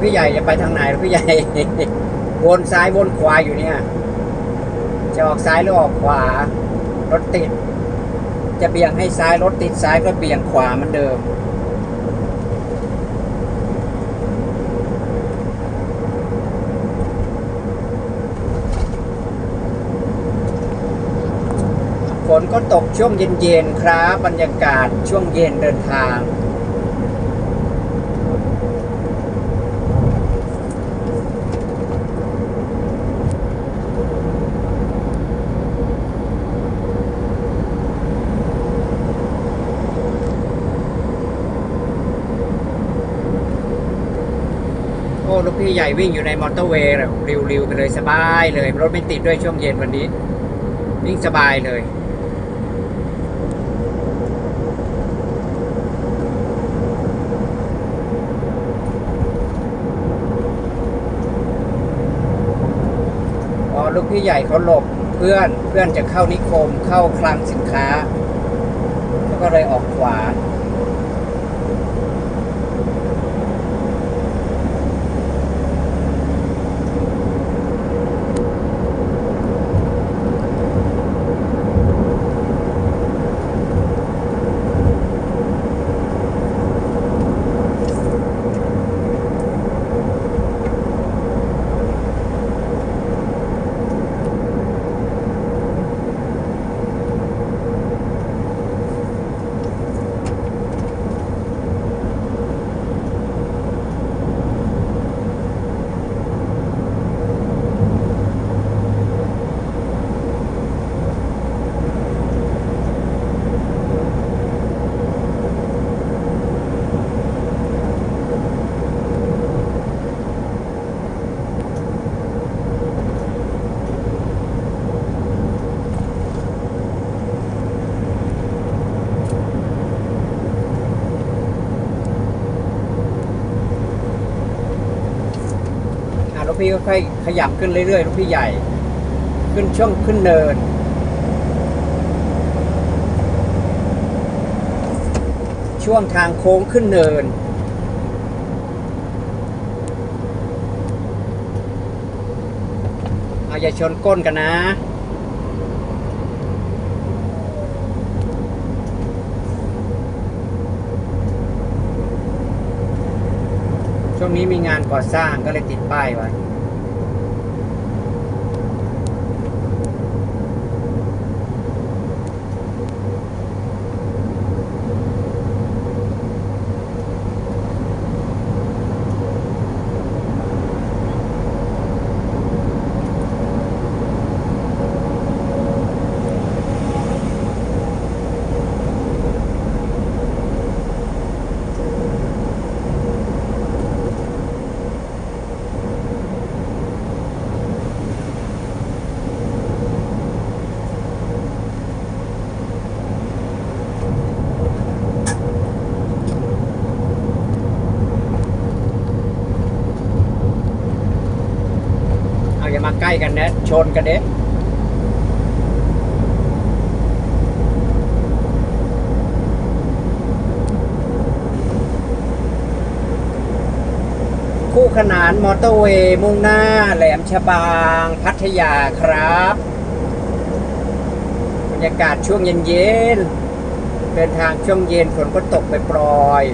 พี่ใหญ่จะไปทางไหนพี่ใหญ่วนซ้ายวนขวาอยู่เนี่ย จะออกซ้ายหรือออกขวารถติด จะเบี่ยงให้ซ้ายรถติดซ้ายก็เบี่ยงขวาเหมือนเดิม ฝนก็ตกช่วงเย็นๆครับบรรยากาศช่วงเย็นเดินทาง พี่ใหญ่วิ่งอยู่ในมอเตอร์เวย์แบบริวๆไปเลยสบายเลย รถไม่ติดด้วยช่วงเย็นวันนี้ วิ่งสบายเลยพอลูกพี่ใหญ่เขาหลบเพื่อนเพื่อนจะเข้านิคมเข้าคลังสินค้าแล้วก็เลยออกขวา พี่ค่อยขยับขึ้นเรื่อยๆลูกพี่ใหญ่ ขึ้นช่วงขึ้นเนิน ช่วงทางโค้งขึ้นเนิน เอาอย่าชนก้นกันนะ ช่วงนี้มีงานก่อสร้างก็เลยติดป้ายไว้ ล้กันนะ ชนกันเด้คู่ขนานมอเตอร์เวย์มุ่งหน้าแหลมฉบางพัทยาครับ บรรยากาศช่วงเย็นๆเดินทางช่วงเย็นฝนก็ตกไปปลอย